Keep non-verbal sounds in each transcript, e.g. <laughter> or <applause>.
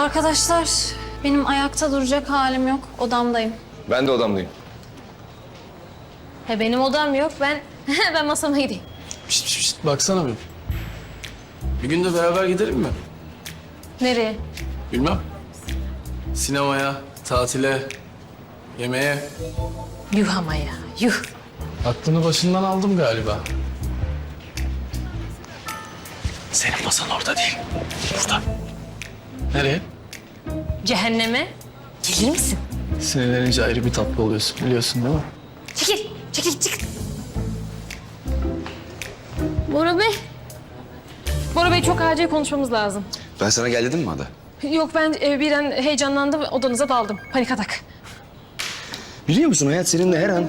Arkadaşlar benim ayakta duracak halim yok. Odamdayım. Ben de odamdayım. He benim odam yok. Ben <laughs> ben masama gideyim. Şişt, şişt, şişt, baksana bir. Bir gün de beraber gidelim mi? Nereye? Bilmem. Sinemaya, tatile, yemeğe. Yuh ama ya. Yuh. Aklını başından aldım galiba. Senin masan orada değil. Burada. Nereye? Cehenneme. Gelir misin? Sinirlenince ayrı bir tatlı oluyorsun biliyorsun değil mi? Çekil. Çekil çık. Bora Bey. Bora Bey çok acil konuşmamız lazım. Ben sana gel dedim mi Ada? Yok ben e, bir an heyecanlandım odanıza daldım. Panik atak. Biliyor musun hayat seninle her an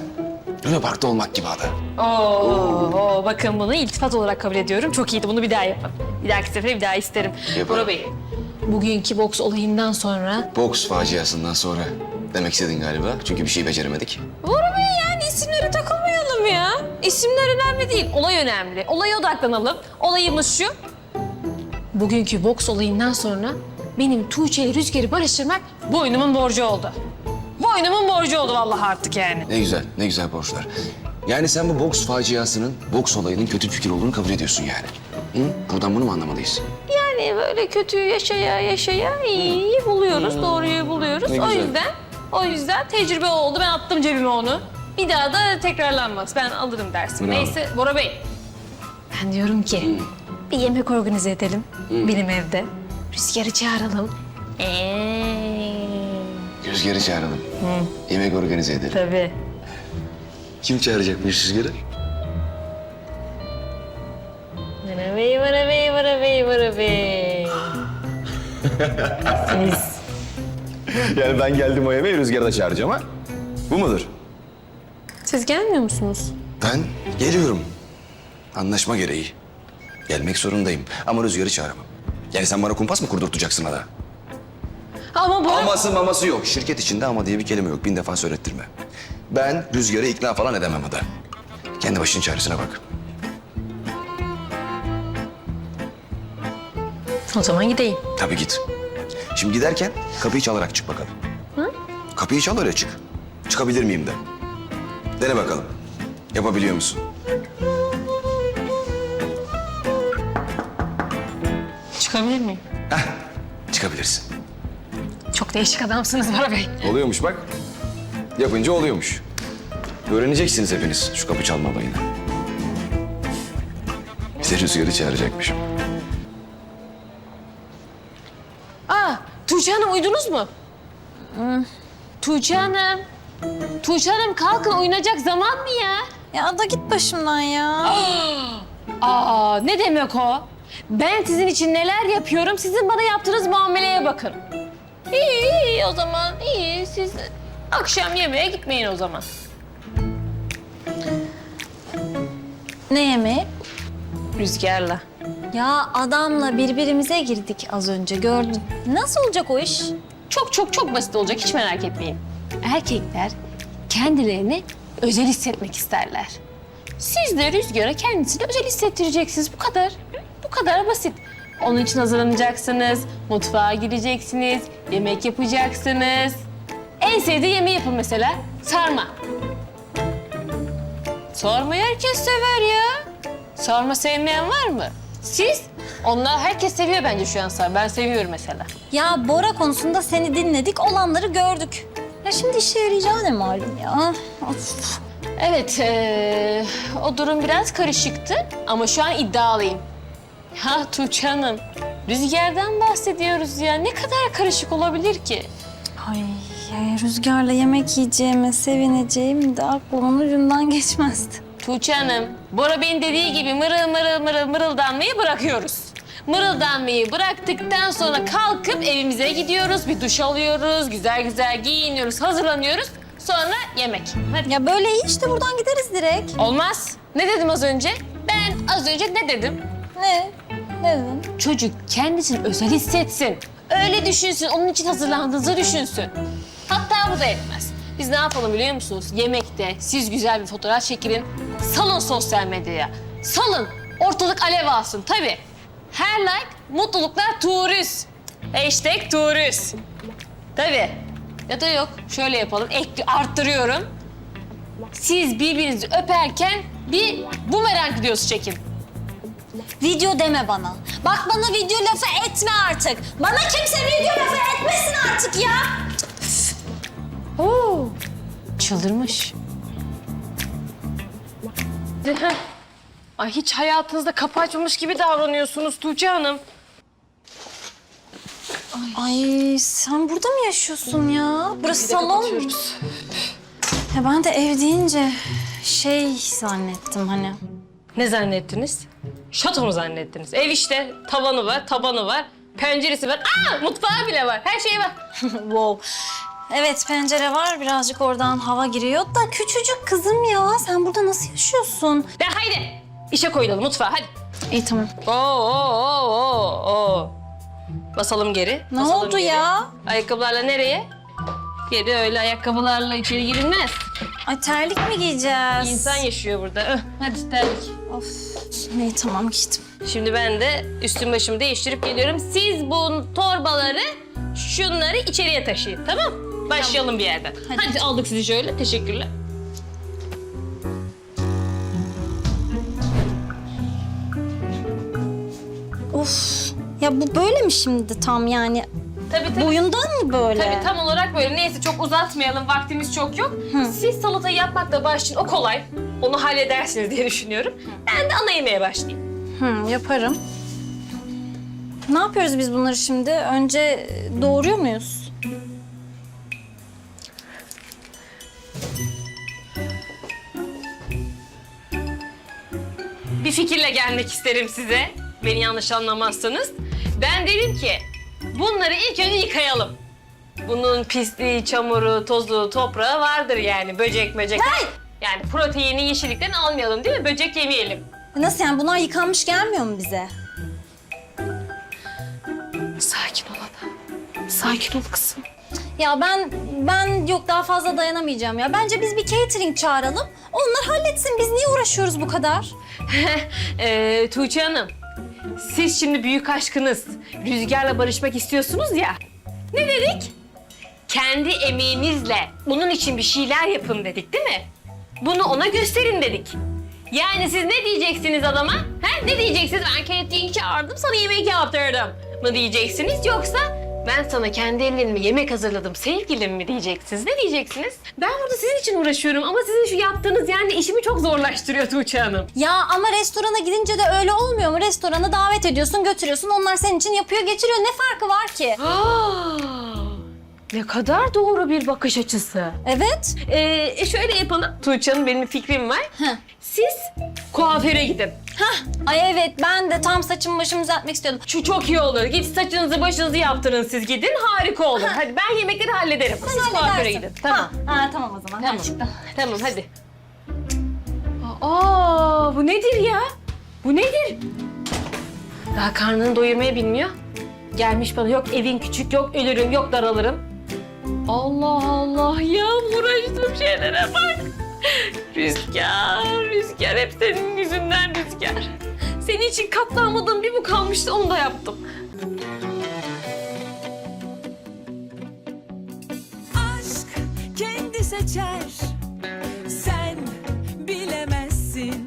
Luna Park'ta olmak gibi Ada. Oo, bakın bunu iltifat olarak kabul ediyorum. Çok iyiydi. Bunu bir daha yapın. Bir dahaki sefere bir daha isterim. Yapalım. Bora Bey, bugünkü boks olayından sonra... Boks faciasından sonra demek istedin galiba. Çünkü bir şey beceremedik. Bora Bey yani isimlere takılmayalım ya. İsimler önemli değil. Olay önemli. Olaya odaklanalım. Olayımız şu. Bugünkü boks olayından sonra benim Tuğçe ile Rüzgar'ı barıştırmak boynumun borcu oldu. Boynumun borcu oldu vallahi artık yani. Ne güzel, ne güzel borçlar. Yani sen bu boks faciasının, boks olayının kötü fikir olduğunu kabul ediyorsun yani. Hı? Buradan bunu mu anlamalıyız? Yani böyle kötüyü yaşaya yaşaya iyiyi buluyoruz, doğruyu buluyoruz. Ne O güzel. yüzden, o yüzden tecrübe oldu. Ben attım cebime onu. Bir daha da tekrarlanmaz. Ben alırım dersim. Bravo. Neyse Bora Bey. Ben diyorum ki bir yemek organize edelim benim evde. Rüzgar'ı çağıralım. Eee. Rüzgar'ı çağıralım. Yemek organize edelim. Tabii. Kim çağıracakmış Rüzgar'ı? Siz. Yani ben geldim o yemeğe Rüzgar'ı da çağıracağım ha. Bu mudur? Siz gelmiyor musunuz? Ben geliyorum. Anlaşma gereği. Gelmek zorundayım ama Rüzgar'ı çağıramam. Yani sen bana kumpas mı kurdurtacaksın Ada? Ama Bora... Aması maması yok. Şirket içinde ama diye bir kelime yok. Bin defa söylettirme. Ben Rüzgar'ı ikna falan edemem Ada. Kendi başının çaresine bak. O zaman gideyim. Tabii git. Şimdi giderken kapıyı çalarak çık bakalım. Kapıyı çal öyle çık. Çıkabilir miyim de. Dene bakalım. Yapabiliyor musun? Çıkabilir miyim? Çıkabilirsin. Çok değişik adamsınız Bora Bey. Oluyormuş bak. Yapınca oluyormuş. Öğreneceksiniz hepiniz şu kapı çalma olayını. Bize Rüzgar'ı çağıracakmışım. Tuğçe Hanım uyudunuz mu? Tuğçe Hanım. Tuğçe Hanım kalkın uyunacak zaman mı ya? Ya Ada git başımdan ya. <gasps> Aa, ne demek o? Ben sizin için neler yapıyorum, sizin bana yaptığınız muameleye bakın. İyi, iyi o zaman, iyi. Siz akşam yemeğe gitmeyin o zaman. ne yemeği? Rüzgarla. Ya adamla birbirimize girdik az önce gördün. Nasıl olacak o iş? Çok çok çok basit olacak, hiç merak etmeyin. Erkekler kendilerini özel hissetmek isterler. Siz de Rüzgar'a kendisini özel hissettireceksiniz. Bu kadar. Bu kadar basit. Onun için hazırlanacaksınız, mutfağa gireceksiniz, yemek yapacaksınız. En sevdiği yemeği yapın mesela, sarma. Sarmayı herkes sever ya. Sarma sevmeyen var mı? Siz? Onlar herkes seviyor bence şu an sarma. Ben seviyorum mesela. Ya Bora konusunda seni dinledik, olanları gördük. Ya şimdi işe yarayacağı ne malum ya. Of. Evet, eee, o durum biraz karışıktı ama şu an iddialıyım. Ha Tuğçe Hanım, rüzgardan bahsediyoruz ya. Ne kadar karışık olabilir ki? Ay ya Rüzgar'la yemek yiyeceğime sevineceğim de aklımın ucundan geçmezdi. Tuğçe Hanım, Bora Bey'in dediği gibi mırıl mırıl mırıl mırıldanmayı bırakıyoruz. Mırıldanmayı bıraktıktan sonra kalkıp evimize gidiyoruz. Bir duş alıyoruz, güzel güzel giyiniyoruz, hazırlanıyoruz. Sonra yemek. Hadi. Ya böyle iyi işte buradan gideriz direkt. Olmaz. Ne dedim az önce? Ben az önce ne dedim? Ne? Ne dedin? Çocuk kendisini özel hissetsin. Öyle düşünsün, onun için hazırlandığınızı düşünsün. Hatta bu da etmez. Biz ne yapalım biliyor musunuz? Yemekte siz güzel bir fotoğraf çekilin. Salın sosyal medyaya. Salın. Ortalık alev alsın tabii. Her like mutluluklar turist. Hashtag turist. Tabii. Ya da yok. Şöyle yapalım. Ek, arttırıyorum. Siz birbirinizi öperken bir bumerang videosu çekin. Video deme bana. Bak bana video lafı etme artık. Bana kimse video lafı etmesin artık ya. Oo. Çıldırmış. Ay hiç hayatınızda kapı açmamış gibi davranıyorsunuz Tuğçe Hanım. Ay sen burada mı yaşıyorsun ya? Burası salon mu? Ya ben de ev deyince şey zannettim hani. Ne zannettiniz? Şato mu zannettiniz? Ev işte. Tavanı var, tabanı var. Penceresi var. Aa mutfağı bile var. Her şey var. <laughs> wow. Evet pencere var birazcık oradan hava giriyor da küçücük kızım ya. Sen burada nasıl yaşıyorsun? De haydi. İşe koyulalım mutfağa hadi. İyi tamam. Oo, oo, oo, oo. Basalım geri. Ne basalım oldu geri. ya? Ayakkabılarla nereye? Geri öyle ayakkabılarla içeri girilmez. Ay terlik mi giyeceğiz? İnsan yaşıyor burada. Öh, Hadi terlik. Of. İyi tamam gittim. Şimdi ben de üstüm başımı değiştirip geliyorum. Siz bu torbaları, şunları içeriye taşıyın. Tamam? Başlayalım bir yerden. Hadi. Aldık sizi şöyle. Teşekkürler. Of. Ya bu böyle mi şimdi tam yani? Tabii tabii. Boyundan mı böyle? Tabii tam olarak böyle. Neyse çok uzatmayalım. Vaktimiz çok yok. Siz salatayı yapmakla başlayın. O kolay. Onu halledersiniz diye düşünüyorum. Ben de ana yemeğe başlayayım. Hı, yaparım. Ne yapıyoruz biz bunları şimdi? Önce doğuruyor muyuz? Bir fikirle gelmek isterim size. Beni yanlış anlamazsanız. Ben dedim ki bunları ilk önce yıkayalım. Bunun pisliği, çamuru, tozu, toprağı vardır yani. Böcek, böcek. Hey! Yani proteini yeşillikten almayalım değil mi? Böcek yemeyelim. Nasıl yani bunlar yıkanmış gelmiyor mu bize? Sakin ol ana. Sakin ol kızım. Ya ben ben yok daha fazla dayanamayacağım ya. Bence biz bir catering çağıralım. Onlar halletsin. Biz niye uğraşıyoruz bu kadar? <laughs> ee, Tuğçe Hanım, siz şimdi büyük aşkınız Rüzgar'la barışmak istiyorsunuz ya. Ne dedik? Kendi emeğinizle onun için bir şeyler yapın dedik değil mi? Bunu ona gösterin dedik. Yani siz ne diyeceksiniz adama? Ha? Ne diyeceksiniz? Ben catering çağırdım, sana yemek yaptırdım mı diyeceksiniz? Yoksa ben sana kendi ellerimle yemek hazırladım sevgilim mi diyeceksiniz? Ne diyeceksiniz? Ben burada sizin için uğraşıyorum ama sizin şu yaptığınız yani işimi çok zorlaştırıyor Tuğçe Hanım. Ya ama restorana gidince de öyle olmuyor mu? Restorana davet ediyorsun, götürüyorsun. Onlar senin için yapıyor, getiriyor. Ne farkı var ki? Aa, ne kadar doğru bir bakış açısı. Evet. Ee, şöyle yapalım. Tuğçe Hanım benim fikrim var. Heh. Siz kuaföre gidin. Ay evet ben de tam saçımı başımı düzeltmek istiyordum. Şu çok iyi olur. Git saçınızı başınızı yaptırın siz gidin. Harika olur. Hadi ben yemekleri hallederim. siz kuaföre gidin. Tamam. Ha, ha, tamam o zaman. Tamam. Ha, çıktım. Tamam hadi. Aa bu nedir ya? Bu nedir? Daha karnını doyurmayı bilmiyor. Gelmiş bana yok evin küçük, yok ölürüm, yok daralırım. Allah Allah ya uğraştığım şeylere bak. Rüzgar, rüzgar hep senin yüzünden rüzgar. Senin için katlanmadığım bir bu kalmıştı onu da yaptım. aşk kendi seçer